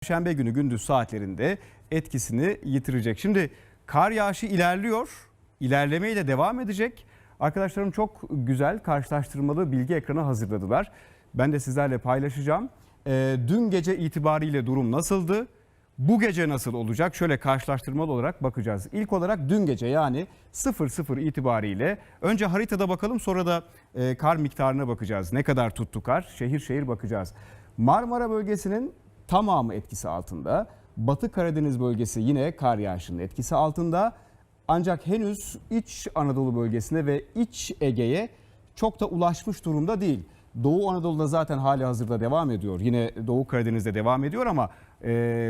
Perşembe günü gündüz saatlerinde etkisini yitirecek. Şimdi kar yağışı ilerliyor, ilerlemeye de devam edecek. Arkadaşlarım çok güzel karşılaştırmalı bilgi ekranı hazırladılar. Ben de sizlerle paylaşacağım. Ee, dün gece itibariyle durum nasıldı? Bu gece nasıl olacak? Şöyle karşılaştırmalı olarak bakacağız. İlk olarak dün gece yani 00 itibariyle önce haritada bakalım sonra da e, kar miktarına bakacağız. Ne kadar tuttu kar? Şehir şehir bakacağız. Marmara bölgesinin tamamı etkisi altında. Batı Karadeniz bölgesi yine kar yağışının etkisi altında. Ancak henüz iç Anadolu bölgesine ve iç Ege'ye çok da ulaşmış durumda değil. Doğu Anadolu'da zaten hali hazırda devam ediyor. Yine Doğu Karadeniz'de devam ediyor ama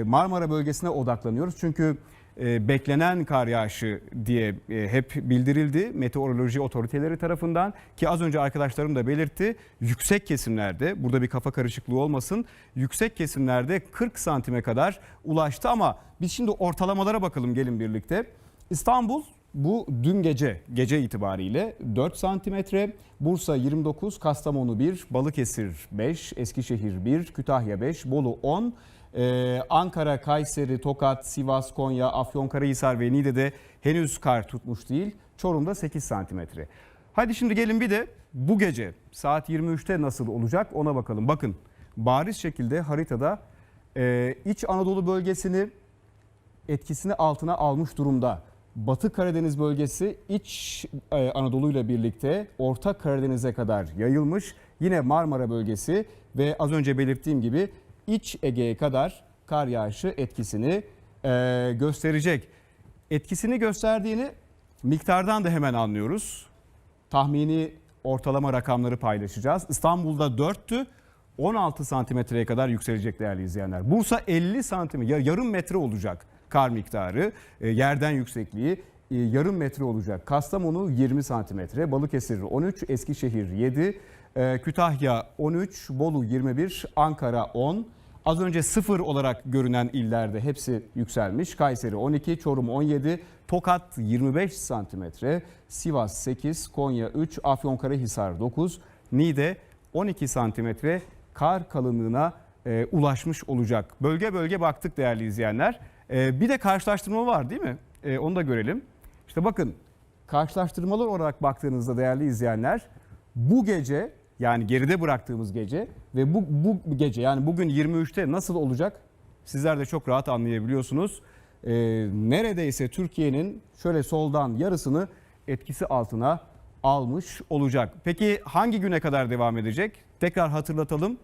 Marmara bölgesine odaklanıyoruz. Çünkü beklenen kar yağışı diye e, hep bildirildi meteoroloji otoriteleri tarafından ki az önce arkadaşlarım da belirtti yüksek kesimlerde burada bir kafa karışıklığı olmasın yüksek kesimlerde 40 santime kadar ulaştı ama biz şimdi ortalamalara bakalım gelin birlikte. İstanbul bu dün gece gece itibariyle 4 santimetre, Bursa 29, Kastamonu 1, Balıkesir 5, Eskişehir 1, Kütahya 5, Bolu 10, ee, Ankara, Kayseri, Tokat, Sivas, Konya, Afyonkarahisar ve Niğde'de henüz kar tutmuş değil. Çorum'da 8 santimetre. Hadi şimdi gelin bir de bu gece saat 23'te nasıl olacak ona bakalım. Bakın bariz şekilde haritada e, İç Anadolu bölgesini etkisini altına almış durumda. Batı Karadeniz bölgesi iç e, Anadolu ile birlikte Orta Karadeniz'e kadar yayılmış. Yine Marmara bölgesi ve az önce belirttiğim gibi iç Ege'ye kadar kar yağışı etkisini e, gösterecek. Etkisini gösterdiğini miktardan da hemen anlıyoruz. Tahmini ortalama rakamları paylaşacağız. İstanbul'da 4'tü. 16 santimetreye kadar yükselecek değerli izleyenler. Bursa 50 santimetre, yarım metre olacak kar miktarı, e, yerden yüksekliği e, yarım metre olacak. Kastamonu 20 santimetre, Balıkesir 13, Eskişehir 7, e, Kütahya 13, Bolu 21, Ankara 10. Az önce sıfır olarak görünen illerde hepsi yükselmiş. Kayseri 12, Çorum 17, Tokat 25 santimetre, Sivas 8, Konya 3, Afyonkarahisar 9, Niğde 12 santimetre kar kalınlığına e, ulaşmış olacak. Bölge bölge baktık değerli izleyenler. E, bir de karşılaştırma var değil mi? E, onu da görelim. İşte bakın karşılaştırmalı olarak baktığınızda değerli izleyenler bu gece yani geride bıraktığımız gece ve bu, bu gece yani bugün 23'te nasıl olacak? Sizler de çok rahat anlayabiliyorsunuz. E, neredeyse Türkiye'nin şöyle soldan yarısını etkisi altına almış olacak. Peki hangi güne kadar devam edecek? Tekrar hatırlatalım.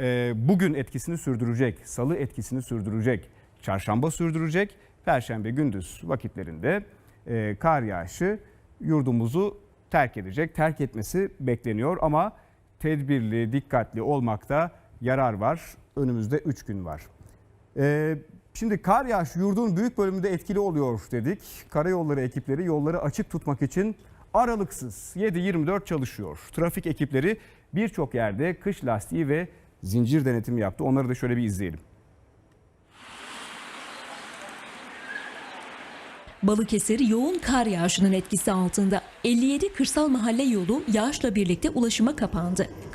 Ee, bugün etkisini sürdürecek, salı etkisini sürdürecek, çarşamba sürdürecek, perşembe gündüz vakitlerinde e, kar yağışı yurdumuzu terk edecek. Terk etmesi bekleniyor ama tedbirli, dikkatli olmakta yarar var. Önümüzde 3 gün var. Ee, şimdi kar yağışı yurdun büyük bölümünde etkili oluyor dedik. Karayolları ekipleri yolları açık tutmak için aralıksız 7-24 çalışıyor. Trafik ekipleri birçok yerde kış lastiği ve zincir denetimi yaptı. Onları da şöyle bir izleyelim. Balıkesir yoğun kar yağışının etkisi altında. 57 kırsal mahalle yolu yağışla birlikte ulaşıma kapandı.